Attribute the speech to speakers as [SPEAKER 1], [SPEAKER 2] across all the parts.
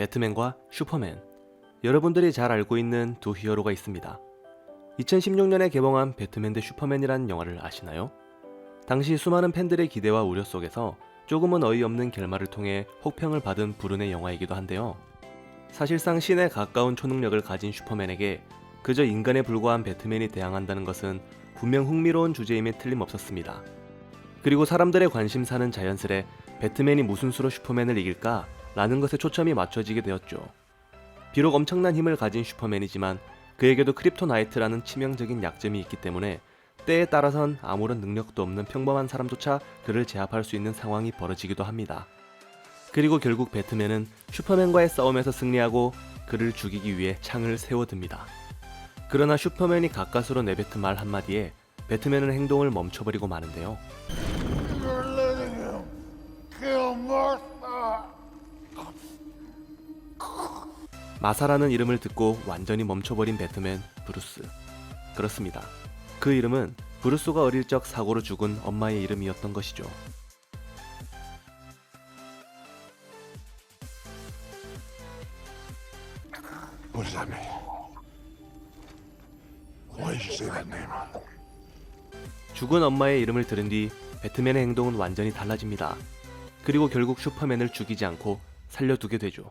[SPEAKER 1] 배트맨과 슈퍼맨. 여러분들이 잘 알고 있는 두 히어로가 있습니다. 2016년에 개봉한 배트맨 대 슈퍼맨이라는 영화를 아시나요? 당시 수많은 팬들의 기대와 우려 속에서 조금은 어이없는 결말을 통해 혹평을 받은 불운의 영화이기도 한데요. 사실상 신에 가까운 초능력을 가진 슈퍼맨에게 그저 인간에 불과한 배트맨이 대항한다는 것은 분명 흥미로운 주제임에 틀림없었습니다. 그리고 사람들의 관심사는 자연스레 배트맨이 무슨 수로 슈퍼맨을 이길까? 라는 것에 초점이 맞춰지게 되었죠. 비록 엄청난 힘을 가진 슈퍼맨이지만 그에게도 크립토나이트라는 치명적인 약점이 있기 때문에 때에 따라선 아무런 능력도 없는 평범한 사람조차 그를 제압할 수 있는 상황이 벌어지기도 합니다. 그리고 결국 배트맨은 슈퍼맨과의 싸움에서 승리하고 그를 죽이기 위해 창을 세워듭니다. 그러나 슈퍼맨이 가까스로 내뱉은 말 한마디에 배트맨은 행동을 멈춰버리고 마는데요. 마사라는 이름을 듣고 완전히 멈춰버린 배트맨 브루스. 그렇습니다. 그 이름은 브루스가 어릴 적 사고로 죽은 엄마의 이름이었던 것이죠.
[SPEAKER 2] What does that mean? Why did you say that name?
[SPEAKER 1] 죽은 엄마의 이름을 들은 뒤 배트맨의 행동은 완전히 달라집니다. 그리고 결국 슈퍼맨을 죽이지 않고 살려두게 되죠.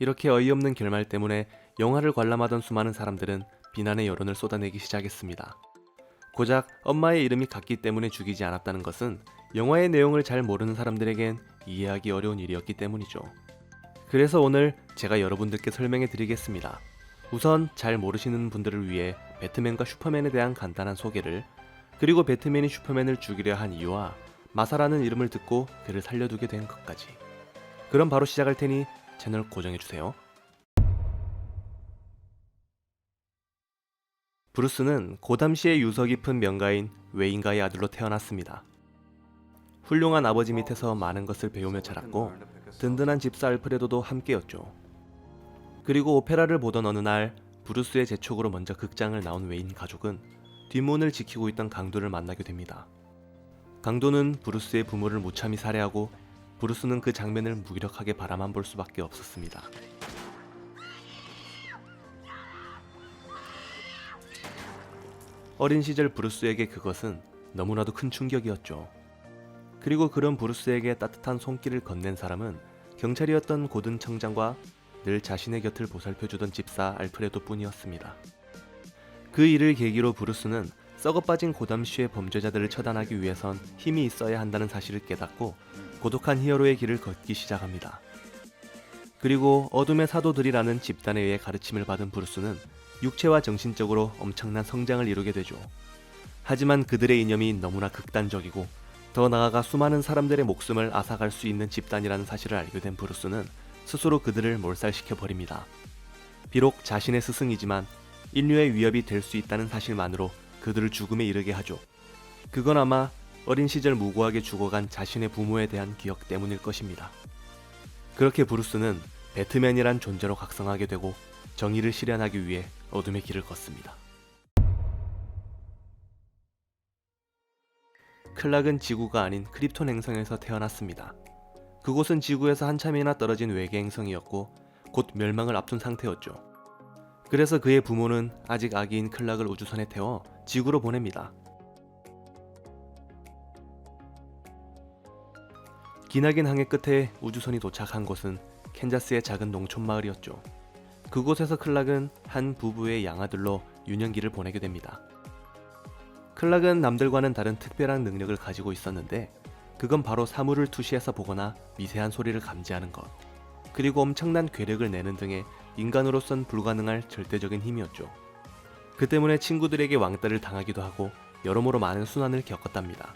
[SPEAKER 1] 이렇게 어이없는 결말 때문에 영화를 관람하던 수많은 사람들은 비난의 여론을 쏟아내기 시작했습니다. 고작 엄마의 이름이 같기 때문에 죽이지 않았다는 것은 영화의 내용을 잘 모르는 사람들에겐 이해하기 어려운 일이었기 때문이죠. 그래서 오늘 제가 여러분들께 설명해 드리겠습니다. 우선 잘 모르시는 분들을 위해 배트맨과 슈퍼맨에 대한 간단한 소개를 그리고 배트맨이 슈퍼맨을 죽이려 한 이유와 마사라는 이름을 듣고 그를 살려두게 된 것까지. 그럼 바로 시작할 테니 채널 고정해 주세요. 브루스는 고담시의 유서 깊은 명가인 웨인가의 아들로 태어났습니다. 훌륭한 아버지 밑에서 많은 것을 배우며 자랐고 든든한 집사 알프레도도 함께였죠. 그리고 오페라를 보던 어느 날 브루스의 재촉으로 먼저 극장을 나온 웨인 가족은 뒷문을 지키고 있던 강도를 만나게 됩니다. 강도는 브루스의 부모를 무참히 살해하고 브루스는 그 장면을 무기력하게 바라만 볼 수밖에 없었습니다. 어린 시절 브루스에게 그것은 너무나도 큰 충격이었죠. 그리고 그런 브루스에게 따뜻한 손길을 건넨 사람은 경찰이었던 고든 청장과 늘 자신의 곁을 보살펴주던 집사 알프레도 뿐이었습니다. 그 일을 계기로 브루스는 썩어빠진 고담시의 범죄자들을 처단하기 위해선 힘이 있어야 한다는 사실을 깨닫고 고독한 히어로의 길을 걷기 시작합니다. 그리고 어둠의 사도들이라는 집단에 의해 가르침을 받은 브루스는 육체와 정신적으로 엄청난 성장을 이루게 되죠. 하지만 그들의 이념이 너무나 극단적이고 더 나아가 수많은 사람들의 목숨을 앗아갈 수 있는 집단이라는 사실을 알게 된 브루스는 스스로 그들을 몰살시켜 버립니다. 비록 자신의 스승이지만 인류의 위협이 될 수 있다는 사실만으로 그들을 죽음에 이르게 하죠. 그건 아마 어린 시절 무고하게 죽어간 자신의 부모에 대한 기억 때문일 것입니다. 그렇게 브루스는 배트맨이란 존재로 각성하게 되고 정의를 실현하기 위해 어둠의 길을 걷습니다. 클락은 지구가 아닌 크립톤 행성에서 태어났습니다. 그곳은 지구에서 한참이나 떨어진 외계 행성이었고 곧 멸망을 앞둔 상태였죠. 그래서 그의 부모는 아직 아기인 클락을 우주선에 태워 지구로 보냅니다. 기나긴 항해 끝에 우주선이 도착한 곳은 캔자스의 작은 농촌 마을이었죠. 그곳에서 클락은 한 부부의 양아들로 유년기를 보내게 됩니다. 클락은 남들과는 다른 특별한 능력을 가지고 있었는데 그건 바로 사물을 투시해서 보거나 미세한 소리를 감지하는 것, 그리고 엄청난 괴력을 내는 등의 인간으로선 불가능할 절대적인 힘이었죠. 그 때문에 친구들에게 왕따를 당하기도 하고 여러모로 많은 순환을 겪었답니다.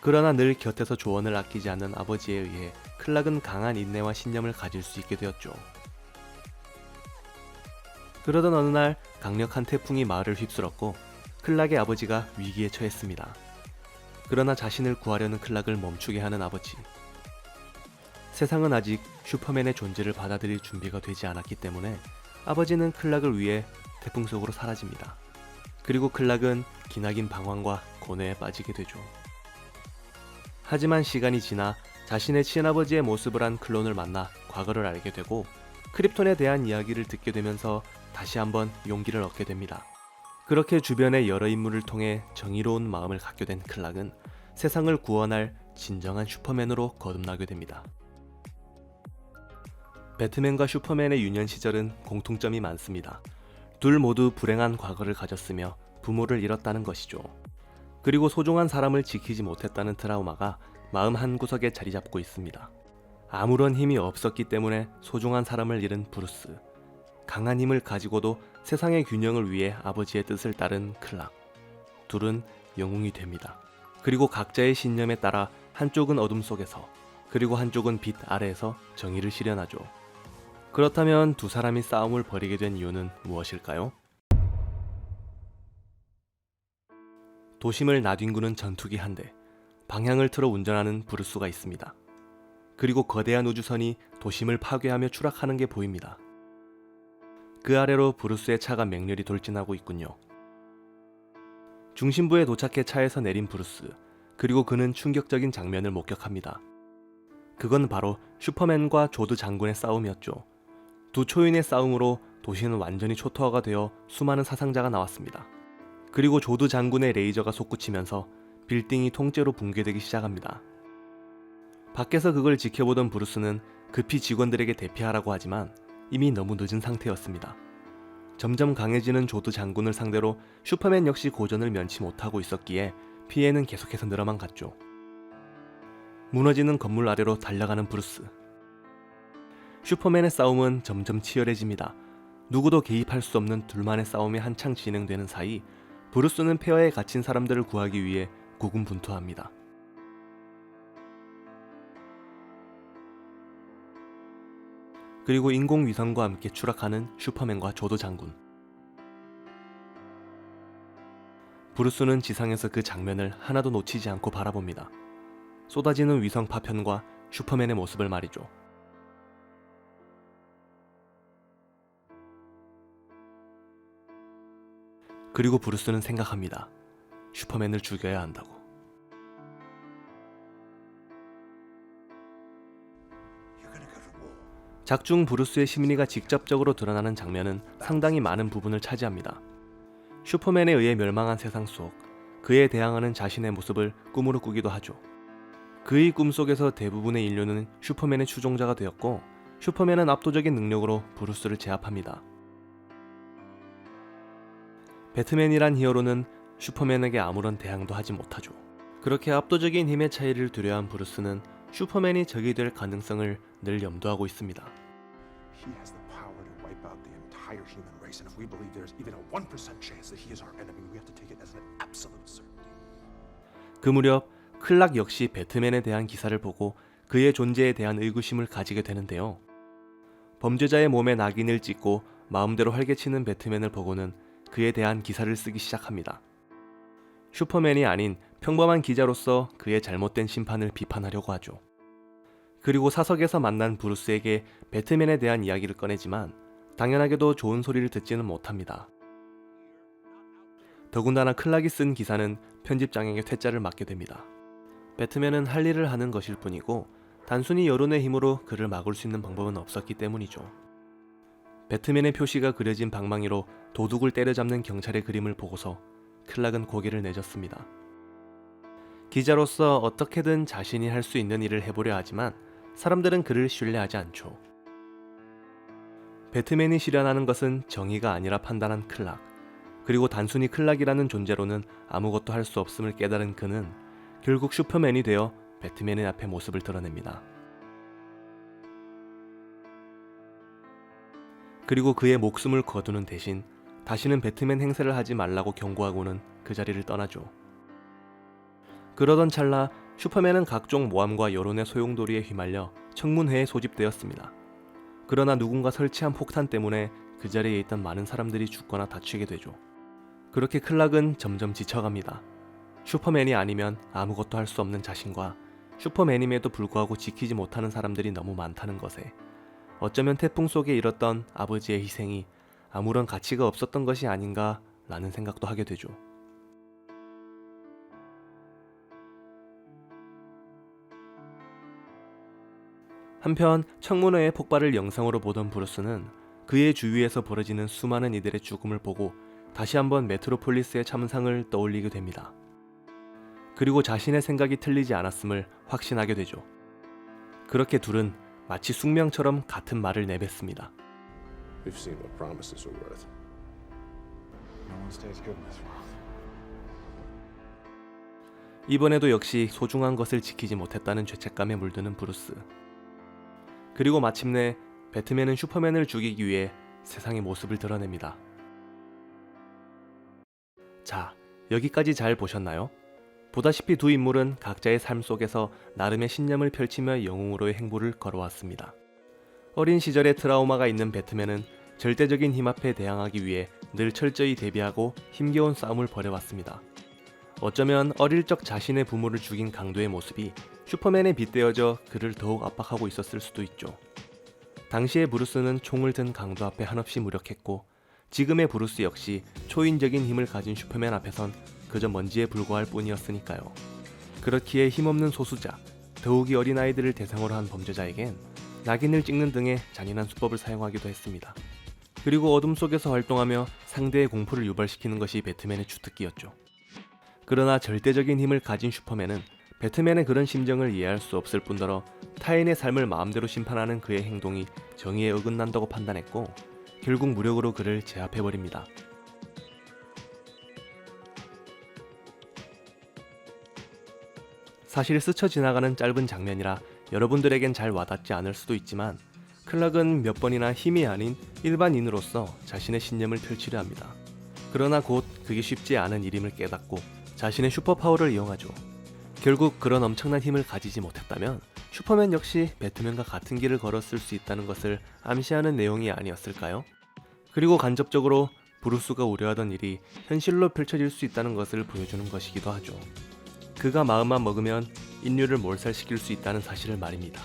[SPEAKER 1] 그러나 늘 곁에서 조언을 아끼지 않는 아버지에 의해 클락은 강한 인내와 신념을 가질 수 있게 되었죠. 그러던 어느 날 강력한 태풍이 마을을 휩쓸었고 클락의 아버지가 위기에 처했습니다. 그러나 자신을 구하려는 클락을 멈추게 하는 아버지. 세상은 아직 슈퍼맨의 존재를 받아들일 준비가 되지 않았기 때문에 아버지는 클락을 위해 태풍 속으로 사라집니다. 그리고 클락은 기나긴 방황과 고뇌에 빠지게 되죠. 하지만 시간이 지나 자신의 친아버지의 모습을 한 클론을 만나 과거를 알게 되고 크립톤에 대한 이야기를 듣게 되면서 다시 한번 용기를 얻게 됩니다. 그렇게 주변의 여러 인물을 통해 정의로운 마음을 갖게 된 클락은 세상을 구원할 진정한 슈퍼맨으로 거듭나게 됩니다. 배트맨과 슈퍼맨의 유년 시절은 공통점이 많습니다. 둘 모두 불행한 과거를 가졌으며 부모를 잃었다는 것이죠. 그리고 소중한 사람을 지키지 못했다는 트라우마가 마음 한구석에 자리 잡고 있습니다. 아무런 힘이 없었기 때문에 소중한 사람을 잃은 브루스. 강한 힘을 가지고도 세상의 균형을 위해 아버지의 뜻을 따른 클락. 둘은 영웅이 됩니다. 그리고 각자의 신념에 따라 한쪽은 어둠 속에서 그리고 한쪽은 빛 아래에서 정의를 실현하죠. 그렇다면 두 사람이 싸움을 벌이게 된 이유는 무엇일까요? 도심을 나뒹구는 전투기 한 대, 방향을 틀어 운전하는 브루스가 있습니다. 그리고 거대한 우주선이 도심을 파괴하며 추락하는 게 보입니다. 그 아래로 브루스의 차가 맹렬히 돌진하고 있군요. 중심부에 도착해 차에서 내린 브루스, 그리고 그는 충격적인 장면을 목격합니다. 그건 바로 슈퍼맨과 조드 장군의 싸움이었죠. 두 초인의 싸움으로 도시는 완전히 초토화가 되어 수많은 사상자가 나왔습니다. 그리고 조드 장군의 레이저가 솟구치면서 빌딩이 통째로 붕괴되기 시작합니다. 밖에서 그걸 지켜보던 브루스는 급히 직원들에게 대피하라고 하지만 이미 너무 늦은 상태였습니다. 점점 강해지는 조드 장군을 상대로 슈퍼맨 역시 고전을 면치 못하고 있었기에 피해는 계속해서 늘어만 갔죠. 무너지는 건물 아래로 달려가는 브루스. 슈퍼맨의 싸움은 점점 치열해집니다. 누구도 개입할 수 없는 둘만의 싸움이 한창 진행되는 사이 브루스는 폐허에 갇힌 사람들을 구하기 위해 고군분투합니다. 그리고 인공위성과 함께 추락하는 슈퍼맨과 조도 장군. 브루스는 지상에서 그 장면을 하나도 놓치지 않고 바라봅니다. 쏟아지는 위성 파편과 슈퍼맨의 모습을 말이죠. 그리고 브루스는 생각합니다. 슈퍼맨을 죽여야 한다고. 작중 브루스의 심리가 직접적으로 드러나는 장면은 상당히 많은 부분을 차지합니다. 슈퍼맨에 의해 멸망한 세상 속 그에 대항하는 자신의 모습을 꿈으로 꾸기도 하죠. 그의 꿈속에서 대부분의 인류는 슈퍼맨의 추종자가 되었고 슈퍼맨은 압도적인 능력으로 브루스를 제압합니다. 배트맨이란 히어로는 슈퍼맨에게 아무런 대항도 하지 못하죠. 그렇게 압도적인 힘의 차이를 두려워한 브루스는 슈퍼맨이 적이 될 가능성을 늘 염두하고 있습니다.
[SPEAKER 2] He has the power to wipe out the entire human race, and if we believe there's even a 1% chance that he is our enemy, we have to take it as an absolute certainty.
[SPEAKER 1] 그 무렵 클락 역시 배트맨에 대한 기사를 보고 그의 존재에 대한 의구심을 가지게 되는데요. 범죄자의 몸에 낙인을 찍고 마음대로 활개치는 배트맨을 보고는 그에 대한 기사를 쓰기 시작합니다. 슈퍼맨이 아닌 평범한 기자로서 그의 잘못된 심판을 비판하려고 하죠. 그리고 사석에서 만난 브루스에게 배트맨에 대한 이야기를 꺼내지만 당연하게도 좋은 소리를 듣지는 못합니다. 더군다나 클락이 쓴 기사는 편집장에게 퇴짜를 맞게 됩니다. 배트맨은 할 일을 하는 것일 뿐이고 단순히 여론의 힘으로 그를 막을 수 있는 방법은 없었기 때문이죠. 배트맨의 표시가 그려진 방망이로 도둑을 때려잡는 경찰의 그림을 보고서 클락은 고개를 내젓습니다. 기자로서 어떻게든 자신이 할 수 있는 일을 해보려 하지만 사람들은 그를 신뢰하지 않죠. 배트맨이 실현하는 것은 정의가 아니라 판단한 클락. 그리고 단순히 클락이라는 존재로는 아무것도 할 수 없음을 깨달은 그는 결국 슈퍼맨이 되어 배트맨의 앞에 모습을 드러냅니다. 그리고 그의 목숨을 거두는 대신 다시는 배트맨 행세를 하지 말라고 경고하고는 그 자리를 떠나죠. 그러던 찰나 슈퍼맨은 각종 모함과 여론의 소용돌이에 휘말려 청문회에 소집되었습니다. 그러나 누군가 설치한 폭탄 때문에 그 자리에 있던 많은 사람들이 죽거나 다치게 되죠. 그렇게 클락은 점점 지쳐갑니다. 슈퍼맨이 아니면 아무것도 할 수 없는 자신과 슈퍼맨임에도 불구하고 지키지 못하는 사람들이 너무 많다는 것에 어쩌면 태풍 속에 잃었던 아버지의 희생이 아무런 가치가 없었던 것이 아닌가 라는 생각도 하게 되죠. 한편 청문회의 폭발을 영상으로 보던 브루스는 그의 주위에서 벌어지는 수많은 이들의 죽음을 보고 다시 한번 메트로폴리스의 참상을 떠올리게 됩니다. 그리고 자신의 생각이 틀리지 않았음을 확신하게 되죠. 그렇게 둘은 마치 숙명처럼 같은 말을 내뱉습니다.
[SPEAKER 3] We've seen what promises are worth.
[SPEAKER 2] No one stays good in this world.
[SPEAKER 1] 이번에도 역시 소중한 것을 지키지 못했다는 죄책감에 물드는 브루스. 그리고 마침내 배트맨은 슈퍼맨을 죽이기 위해 세상의 모습을 드러냅니다. 자, 여기까지 잘 보셨나요? 보다시피 두 인물은 각자의 삶 속에서 나름의 신념을 펼치며 영웅으로의 행보를 걸어왔습니다. 어린 시절의 트라우마가 있는 배트맨은 절대적인 힘 앞에 대항하기 위해 늘 철저히 대비하고 힘겨운 싸움을 벌여왔습니다. 어쩌면 어릴 적 자신의 부모를 죽인 강도의 모습이 슈퍼맨에 빗대어져 그를 더욱 압박하고 있었을 수도 있죠. 당시의 브루스는 총을 든 강도 앞에 한없이 무력했고 지금의 브루스 역시 초인적인 힘을 가진 슈퍼맨 앞에선 그저 먼지에 불과할 뿐이었으니까요. 그렇기에 힘없는 소수자, 더욱이 어린 아이들을 대상으로 한 범죄자에겐 낙인을 찍는 등의 잔인한 수법을 사용하기도 했습니다. 그리고 어둠 속에서 활동하며 상대의 공포를 유발시키는 것이 배트맨의 주특기였죠. 그러나 절대적인 힘을 가진 슈퍼맨은 배트맨의 그런 심정을 이해할 수 없을 뿐더러 타인의 삶을 마음대로 심판하는 그의 행동이 정의에 어긋난다고 판단했고 결국 무력으로 그를 제압해버립니다. 사실 스쳐 지나가는 짧은 장면이라 여러분들에겐 잘 와닿지 않을 수도 있지만 클락은 몇 번이나 힘이 아닌 일반인으로서 자신의 신념을 펼치려 합니다. 그러나 곧 그게 쉽지 않은 일임을 깨닫고 자신의 슈퍼파워를 이용하죠. 결국 그런 엄청난 힘을 가지지 못했다면 슈퍼맨 역시 배트맨과 같은 길을 걸었을 수 있다는 것을 암시하는 내용이 아니었을까요? 그리고 간접적으로 브루스가 우려하던 일이 현실로 펼쳐질 수 있다는 것을 보여주는 것이기도 하죠. 그가 마음만 먹으면 인류를 몰살시킬 수 있다는 사실을 말입니다.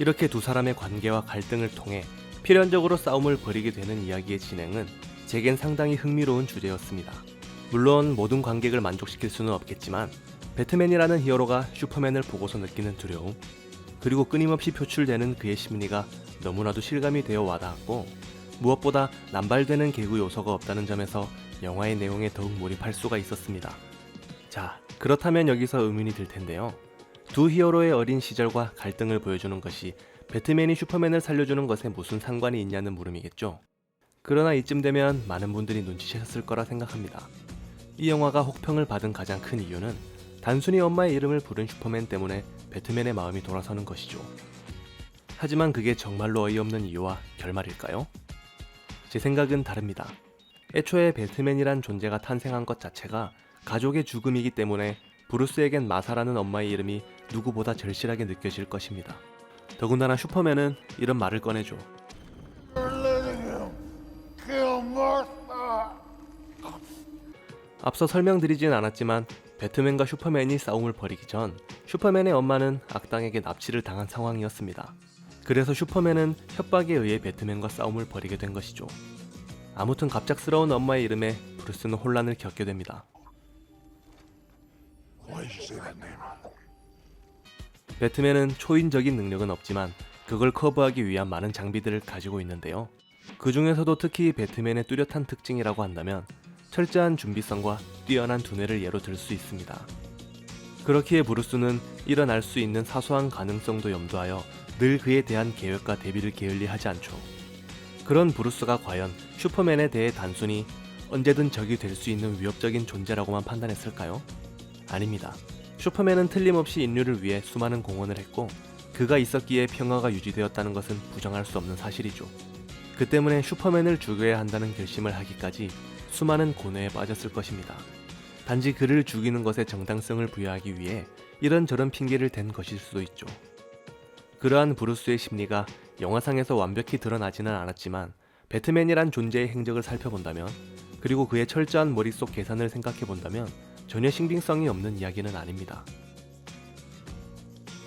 [SPEAKER 1] 이렇게 두 사람의 관계와 갈등을 통해 필연적으로 싸움을 벌이게 되는 이야기의 진행은 제겐 상당히 흥미로운 주제였습니다. 물론 모든 관객을 만족시킬 수는 없겠지만 배트맨이라는 히어로가 슈퍼맨을 보고서 느끼는 두려움 그리고 끊임없이 표출되는 그의 심리가 너무나도 실감이 되어 와닿았고 무엇보다 남발되는 개구 요소가 없다는 점에서 영화의 내용에 더욱 몰입할 수가 있었습니다. 자, 그렇다면 여기서 의문이 들 텐데요. 두 히어로의 어린 시절과 갈등을 보여주는 것이 배트맨이 슈퍼맨을 살려주는 것에 무슨 상관이 있냐는 물음이겠죠. 그러나 이쯤 되면 많은 분들이 눈치채셨을 거라 생각합니다. 이 영화가 혹평을 받은 가장 큰 이유는 단순히 엄마의 이름을 부른 슈퍼맨 때문에 배트맨의 마음이 돌아서는 것이죠. 하지만 그게 정말로 어이없는 이유와 결말일까요? 제 생각은 다릅니다. 애초에 배트맨이란 존재가 탄생한 것 자체가 가족의 죽음이기 때문에 브루스에겐 마사라는 엄마의 이름이 누구보다 절실하게 느껴질 것입니다. 더군다나 슈퍼맨은 이런 말을 꺼내죠. 앞서 설명드리진 않았지만 배트맨과 슈퍼맨이 싸움을 벌이기 전 슈퍼맨의 엄마는 악당에게 납치를 당한 상황이었습니다. 그래서 슈퍼맨은 협박에 의해 배트맨과 싸움을 벌이게 된 것이죠. 아무튼 갑작스러운 엄마의 이름에 브루스는 혼란을 겪게 됩니다. 배트맨은 초인적인 능력은 없지만 그걸 커버하기 위한 많은 장비들을 가지고 있는데요. 그 중에서도 특히 배트맨의 뚜렷한 특징이라고 한다면 철저한 준비성과 뛰어난 두뇌를 예로 들 수 있습니다. 그렇기에 브루스는 일어날 수 있는 사소한 가능성도 염두하여 늘 그에 대한 계획과 대비를 게을리 하지 않죠. 그런 브루스가 과연 슈퍼맨에 대해 단순히 언제든 적이 될 수 있는 위협적인 존재라고만 판단했을까요? 아닙니다. 슈퍼맨은 틀림없이 인류를 위해 수많은 공헌을 했고 그가 있었기에 평화가 유지되었다는 것은 부정할 수 없는 사실이죠. 그 때문에 슈퍼맨을 죽여야 한다는 결심을 하기까지 수많은 고뇌에 빠졌을 것입니다. 단지 그를 죽이는 것에 정당성을 부여하기 위해 이런저런 핑계를 댄 것일 수도 있죠. 그러한 브루스의 심리가 영화상에서 완벽히 드러나지는 않았지만 배트맨이란 존재의 행적을 살펴본다면 그리고 그의 철저한 머릿속 계산을 생각해 본다면 전혀 신빙성이 없는 이야기는 아닙니다.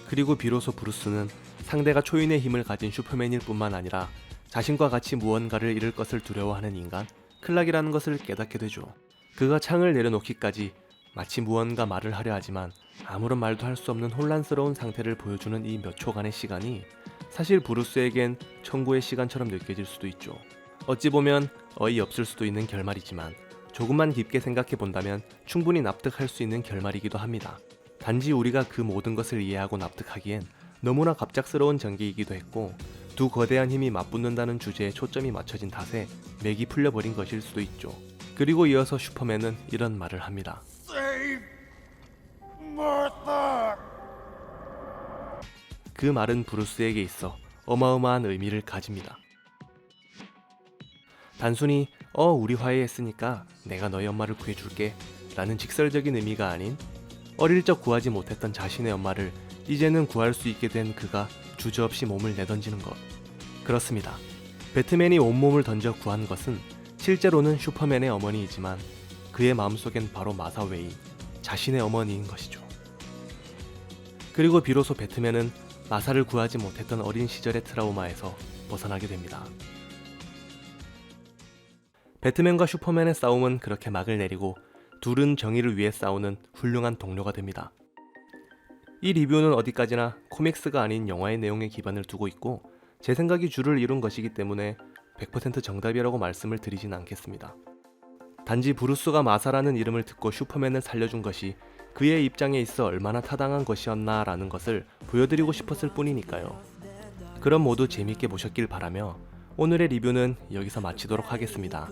[SPEAKER 1] 그리고 비로소 브루스는 상대가 초인의 힘을 가진 슈퍼맨일 뿐만 아니라 자신과 같이 무언가를 잃을 것을 두려워하는 인간 클락이라는 것을 깨닫게 되죠. 그가 창을 내려놓기까지 마치 무언가 말을 하려 하지만 아무런 말도 할 수 없는 혼란스러운 상태를 보여주는 이 몇 초간의 시간이 사실 브루스에겐 천고의 시간처럼 느껴질 수도 있죠. 어찌 보면 어이없을 수도 있는 결말이지만 조금만 깊게 생각해 본다면 충분히 납득할 수 있는 결말이기도 합니다. 단지 우리가 그 모든 것을 이해하고 납득하기엔 너무나 갑작스러운 전개이기도 했고 두 거대한 힘이 맞붙는다는 주제에 초점이 맞춰진 탓에 맥이 풀려버린 것일 수도 있죠. 그리고 이어서 슈퍼맨은 이런 말을 합니다. 그 말은 브루스에게 있어 어마어마한 의미를 가집니다. 단순히 어 우리 화해했으니까 내가 너희 엄마를 구해줄게 라는 직설적인 의미가 아닌 어릴 적 구하지 못했던 자신의 엄마를 이제는 구할 수 있게 된 그가 주저없이 몸을 내던지는 것 그렇습니다. 배트맨이 온몸을 던져 구한 것은 실제로는 슈퍼맨의 어머니이지만 그의 마음속엔 바로 마사 웨인 자신의 어머니인 것이죠. 그리고 비로소 배트맨은 마사를 구하지 못했던 어린 시절의 트라우마에서 벗어나게 됩니다. 배트맨과 슈퍼맨의 싸움은 그렇게 막을 내리고 둘은 정의를 위해 싸우는 훌륭한 동료가 됩니다. 이 리뷰는 어디까지나 코믹스가 아닌 영화의 내용에 기반을 두고 있고 제 생각이 주를 이룬 것이기 때문에 100% 정답이라고 말씀을 드리진 않겠습니다. 단지 브루스가 마사라는 이름을 듣고 슈퍼맨을 살려준 것이 그의 입장에 있어 얼마나 타당한 것이었나라는 것을 보여드리고 싶었을 뿐이니까요. 그럼 모두 재밌게 보셨길 바라며 오늘의 리뷰는 여기서 마치도록 하겠습니다.